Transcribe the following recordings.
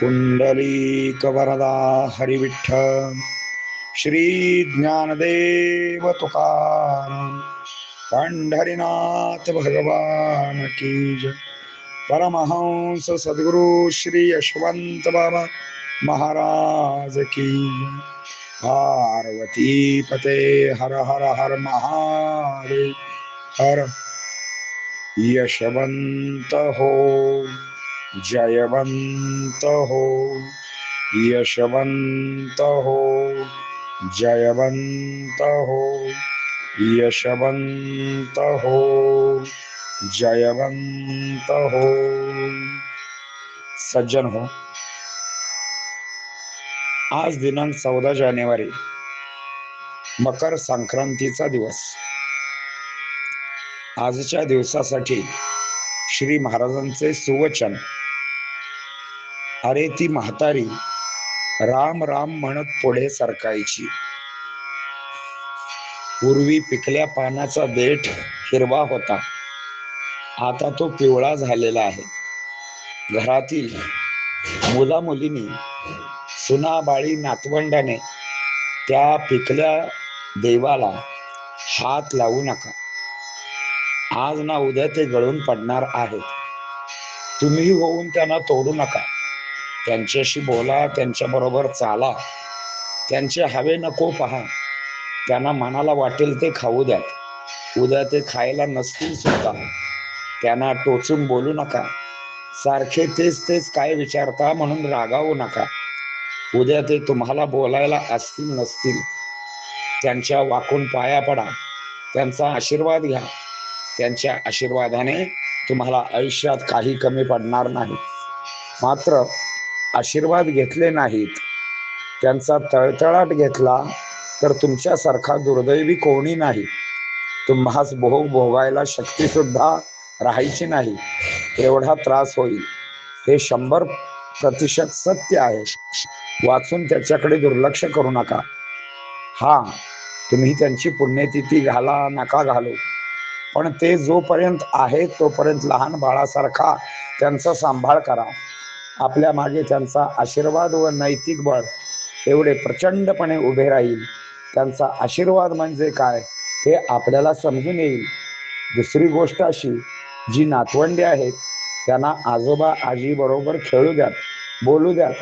पुंडलीकवरदा हरिविठ्ठल श्री ज्ञानदेव तुकाराम पंढरीनाथ भगवान की जय। परमहंस सद्गुरु श्री यशवंत बाबा महाराज की पार्वती पते हर हर हर महारे हर यशवंत हो। जयवंत हो यशवंत हो जयवंत हो यशवंत हो जयवंत हो सज्जन हो। आज दिनांक चौदा जानेवारी मकर संक्रांतीचा दिवस. आजच्या दिवसासाठी श्री महाराजांचे सुवचन अरे ती म्हातारी राम राम म्हणत पुढे सरकायची. पूर्वी पिकल्या पानाचा देठ हिरवा होता. आता तो पिवळा झालेला आहे. घरातील मुला मुलींनी सुनाबाळी नातवंडाने त्या पिकल्या देवाला हात लावू नका. आज ना उद्या ते गळून पडणार आहेत. तुम्ही होऊन त्यांना तोडू नका. त्यांच्याशी बोला त्यांच्याबरोबर चाला. त्यांचे हवे नको पहा. त्यांना मनाला वाटेल ते खाऊ द्यात. उद्या ते खायला नसतील सुद्धा. त्यांना टोचून बोलू नका. सारखे तेच तेच काय विचारता म्हणून रागावू नका. उद्या ते तुम्हाला बोलायला असतील नसतील. त्यांच्या वाकून पाया पडा. त्यांचा आशीर्वाद घ्या. त्यांच्या आशीर्वादाने तुम्हाला आयुष्यात काही कमी पडणार नाही. मात्र आशीर्वाद घेतले नाहीत. त्यांचा तळतळाट घेतला तर तुमच्यासारखा दुर्दैवी कोणी नाही. तुम्हास भोग भोगायला शक्ती सुद्धा राहायची नाही. एवढा त्रास होईल. हे शंभर प्रतिशत सत्य आहे. वाचून त्याच्याकडे दुर्लक्ष करू नका. हा तुम्ही त्यांची पुण्यतिथी घाला नका घालू. पण ते जोपर्यंत आहे तोपर्यंत लहान बाळासारखा त्यांचा सांभाळ करा. आपल्या मागे त्यांचा आशीर्वाद व नैतिक बळ एवढे प्रचंडपणे उभे राहील. त्यांचा आशीर्वाद म्हणजे काय हे आपल्याला समजून येईल. दुसरी गोष्ट अशी जी नातवंडे आहेत त्यांना आजोबा आजी बरोबर खेळू द्यात बोलू द्यात.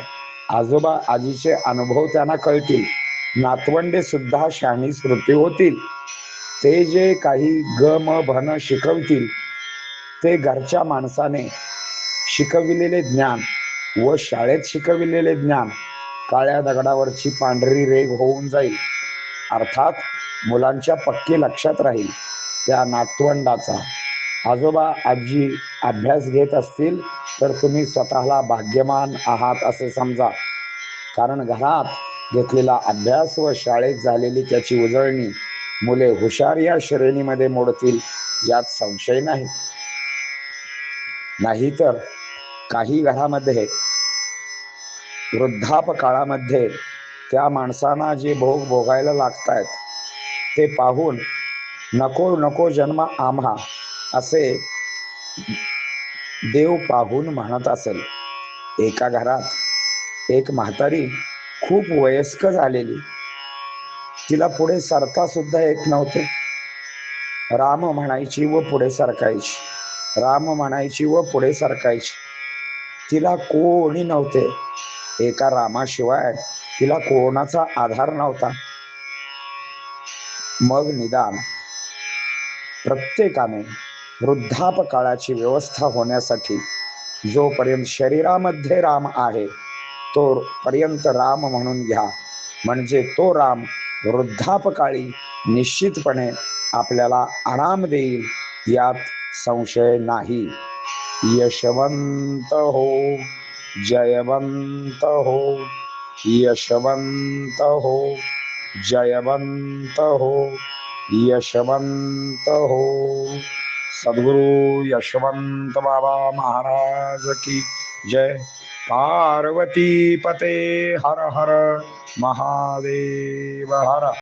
आजोबा आजीचे अनुभव त्यांना कळतील. नातवंडे सुद्धा शहाणी स्मृती होतील. ते जे काही गम भन शिकवतील ते घरच्या माणसाने शिकविलेले ज्ञान व शाळेत शिकविलेले ज्ञान काळ्या दगडावरची पांढरी रेग होऊन जाईल. अर्थात मुलांच्या पक्की लक्षात राहील त्या नातवंडाचा. आजोबा आजी अभ्यास घेत असतील तर तुम्ही स्वतःला भाग्यमान आहात असे समजा. कारण घरात घेतलेला अभ्यास व शाळेत झालेली त्याची उजळणी मुले हुशार या श्रेणीमध्ये मोडतील यात संशय नाही. नाहीतर काही घरामध्ये वृद्धाप काळामध्ये त्या माणसांना जे भोग भोगायला लागतायत ते पाहून नको नको जन्म आम्हा असे देव पाहून म्हणत असेल. एका घरात एक म्हातारी खूप वयस्क झालेली. तिला पुढे सरता सुद्धा येत नव्हते. राम म्हणायची व पुढे सरकायची. राम म्हणायची व पुढे सरकायची. तिला कोणी नव्हते. एका रामाशिवाय तिला कोणाचा आधार नव्हता. मग निदान प्रत्येकाने वृद्धापकाळाची व्यवस्था होण्यासाठी जोपर्यंत शरीरामध्ये राम आहे तो पर्यंत राम म्हणून घ्या. म्हणजे तो राम वृद्धापकाळी निश्चितपणे आपल्याला आराम देईल यात संशय नाही. यशवंत हो जयवंत हो यशवंत हो जयवंत हो यशवंत हो सद्गुरु यशवंत बाबा महाराज की जय। पार्वती पते हर हर महादेव हर।